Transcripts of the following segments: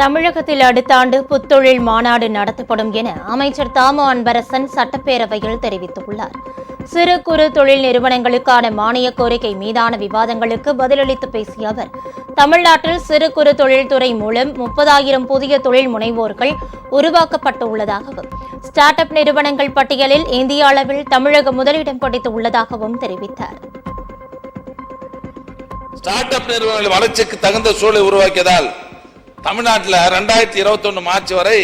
தமிழகத்தில் அடுத்த ஆண்டு புத்தொழில் மாநாடு நடத்தப்படும் என அமைச்சர் தாமோ அன்பரசன் சட்டப்பேரவையில் தெரிவித்துள்ளார். சிறு குறு தொழில் நிறுவனங்களுக்கான மானிய கோரிக்கை மீதான விவாதங்களுக்கு பதிலளித்து பேசிய அவர் தமிழ்நாட்டில் சிறு குறு தொழில்துறை மூலம் முப்பதாயிரம் புதிய தொழில் முனைவோர்கள் உருவாக்கப்பட்டுள்ளதாகவும் ஸ்டார்ட் அப் நிறுவனங்கள் பட்டியலில் இந்திய அளவில் தமிழகம் முதலிடம் பிடித்துள்ளதாகவும் தெரிவித்தார். ஸ்டார்ட் அப் நிறுவனங்கள் வளர்ச்சிக்கு தகுந்த சூழலை உருவாக்கியதால் தமிழ்நாட்டில் ரெண்டாயிரத்தி இருபத்தொன்னு மார்ச் வரை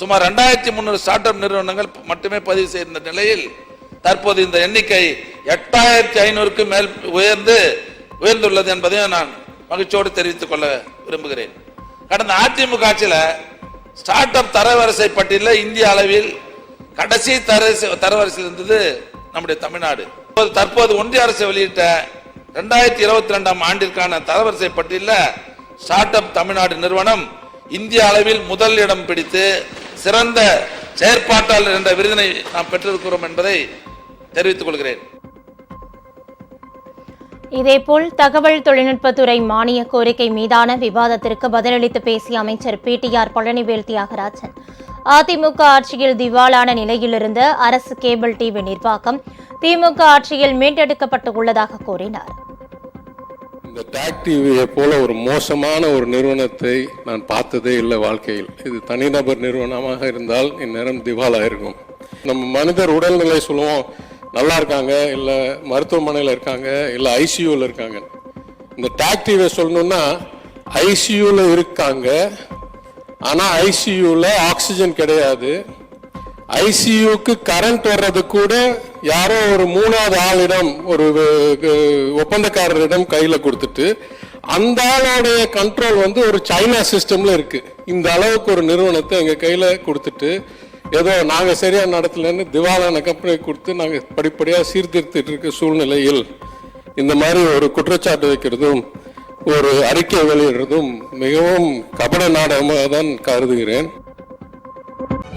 சுமார் ரெண்டாயிரத்தி முந்நூறு ஸ்டார்ட் அப் நிறுவனங்கள் மட்டுமே பதிவு செய்திருந்த நிலையில் தற்போது இந்த எண்ணிக்கை எட்டாயிரத்தி ஐநூறுக்கு மேல் உயர்ந்து உயர்ந்துள்ளது என்பதையும் நான் மகிழ்ச்சியோடு தெரிவித்துக் கொள்ள விரும்புகிறேன். கடந்த அதிமுக ஆட்சியில் ஸ்டார்ட் அப் தரவரிசை பட்டியலில் இந்திய அளவில் கடைசி தரவரிசை தரவரிசையில் இருந்தது நம்முடைய தமிழ்நாடு. இப்போது தற்போது ஒன்றிய அரசு வெளியிட்ட ரெண்டாயிரத்தி இருபத்தி ரெண்டாம் ஆண்டிற்கான தரவரிசை பட்டியலில் ஸ்டார்ட் அப் தமிழ்நாடு நிறுவனம் இந்திய அளவில் முதல் இடம் பிடித்து சிறந்த செயற்பாட்டாளர் என்ற விருதினை நாம் பெற்றிருக்கிறோம் என்பதை தெரிவித்துக் கொள்கிறேன். இதேபோல் தகவல் தொழில்நுட்பத்துறை மானிய கோரிக்கை மீதான விவாதத்திற்கு பதிலளித்து பேசிய அமைச்சர் P T R Palanivel Thiagarajan. AIADMK ஆட்சியில் திவாலான நிலையிலிருந்த அரசு கேபிள் டிவி நிர்வாகம் திமுக ஆட்சியில் மீட்டெடுக்கப்பட்டு உள்ளதாக கூறினார். இந்த டாக் டிவியை போல ஒரு மோசமான ஒரு நிறுவனத்தை நான் பார்த்ததே இல்லை வாழ்க்கையில். இது தனிநபர் நிறுவனமாக இருந்தால் இந்நேரம் திவாலாக இருக்கும். நம்ம மனிதர் உடல்நிலை சொல்லுவோம் நல்லா இருக்காங்க இல்லை மருத்துவமனையில் இருக்காங்க இல்லை ஐசியூவில் இருக்காங்க. இந்த டாக் டிவியை சொல்லணும்னா ஐசியூவில் இருக்காங்க ஆனால் ஐசியூவில் ஆக்சிஜன் கிடையாது. ஐசியூக்கு கரண்ட் வர்றது கூட யாரோ ஒரு மூணாவது ஆளிடம் ஒரு ஒப்பந்தக்காரரிடம் கையில் கொடுத்துட்டு அந்த ஆளோடைய கண்ட்ரோல் வந்து ஒரு சைனா சிஸ்டம்ல இருக்கு. இந்த அளவுக்கு ஒரு நிறுவனத்தை எங்கள் கையில் கொடுத்துட்டு ஏதோ நாங்கள் சரியாக நடத்தலன்னு திவாலான கம்பெனி கொடுத்து நாங்கள் படிப்படியாக சீர்திருத்திட்டு இருக்க சூழ்நிலையில் இந்த மாதிரி ஒரு குற்றச்சாட்டு வைக்கிறதும் ஒரு அறிக்கை வெளியிடுறதும் மிகவும் கபட நாடகமாக தான் கருதுகிறேன்.